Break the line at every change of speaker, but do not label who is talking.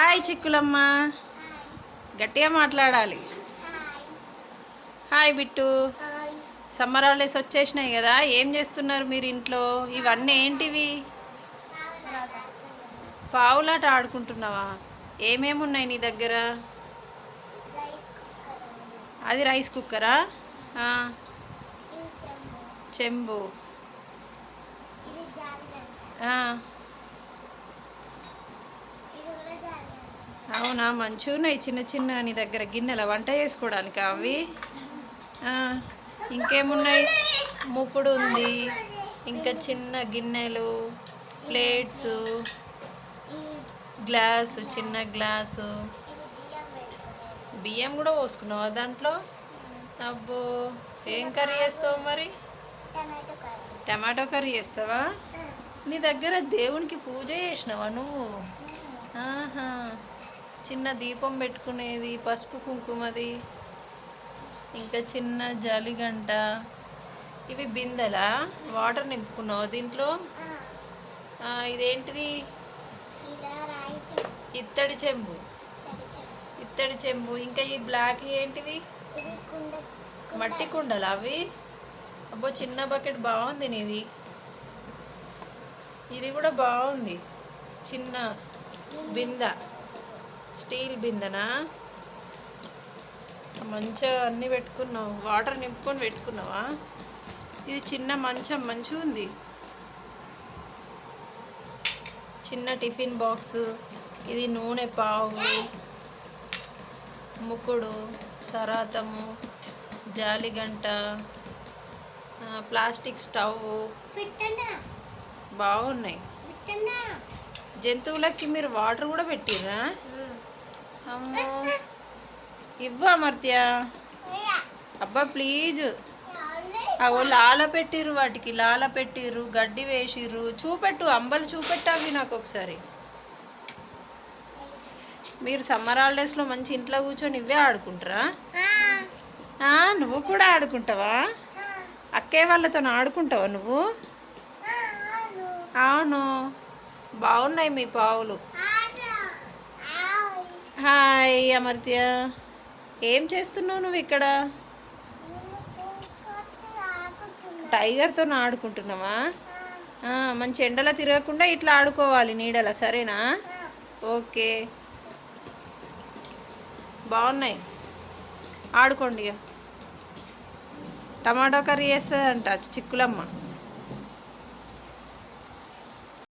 Hi చిక్కులమ్మ. గట్టిగా మాట్లాడాలి. Hi bit. Summer holidays వచ్చేసినాయి కదా ఏం చేస్తున్నారు మీరు ఇంట్లో? ఇవన్నీ ఏంటివి? పావులాట ఆడుకుంటున్నావా? ఏమేమి ఉన్నాయి నీ దగ్గర? అది రైస్ కుక్కరా? చెంబు. అవునా మంచిగా ఉన్నాయి చిన్న చిన్న నీ దగ్గర గిన్నెల వంట చేసుకోవడానికి అవి. ఇంకేమున్నాయి? ముకుడు ఉంది ఇంకా చిన్న గిన్నెలు ప్లేట్స్ గ్లాసు చిన్న గ్లాసు. బియ్యం కూడా పోసుకున్నావా దాంట్లో? అబ్బో ఏం కర్రీ చేస్తావు మరి? టమాటో కర్రీ చేస్తావా? నీ దగ్గర దేవునికి పూజ చేసినావా నువ్వు? ఆహా. చిన్న దీపం పెట్టుకునేది పసుపు కుంకుమది ఇంకా చిన్న జాలిగంట. ఇవి బిందెలా? వాటర్ నింపుకున్నావు దీంట్లో? ఇదేంటిది? ఇత్తడి చెంబు. ఇత్తడి చెంబు. ఇంకా ఈ బ్లాక్ ఏంటివి? మట్టి కుండలు అవి? అబ్బో చిన్న బకెట్ బాగుంది నీది. ఇది కూడా బాగుంది. చిన్న బింద. స్టీల్ బిందనా? మంచిగా అన్నీ పెట్టుకున్నావు. వాటర్ నింపుకొని పెట్టుకున్నావా? ఇది చిన్న మంచం మంచిగా ఉంది. చిన్న టిఫిన్ బాక్స్ ఇది నూనె పావు ముక్కుడు సరాతము జాలిగంట ప్లాస్టిక్ స్టవ్. బాగున్నాయి. జంతువులకి మీరు వాటర్ కూడా పెట్టిర్రా? అమ్మో. ఇవ్వు అమర్త్య. అబ్బా ప్లీజ్. అవో లాల పెట్టిర్రు వాటికి లాల పెట్టిర్రు గడ్డి వేసిర్రు. చూపెట్టు అంబలు చూపెట్టు అవి నాకు ఒకసారి. మీరు సమ్మర్ హాలిడేస్లో మంచి ఇంట్లో కూర్చొని ఇవే ఆడుకుంటారా? నువ్వు కూడా ఆడుకుంటావా? అక్కే వాళ్ళతో ఆడుకుంటావా నువ్వు? అవును. బాగున్నాయి మీ పావులు హాయ్ అమర్త్య? ఏం చేస్తున్నావు నువ్వు ఇక్కడ? టైగర్తో ఆడుకుంటున్నావా? మంచి ఎండలో తిరగకుండా ఇట్లా ఆడుకోవాలి నీడల సరేనా? ఓకే. బాగున్నాయి. ఆడుకోండి ఇక. టమాటో కర్రీ వేస్తుందంట చిక్కులమ్మ.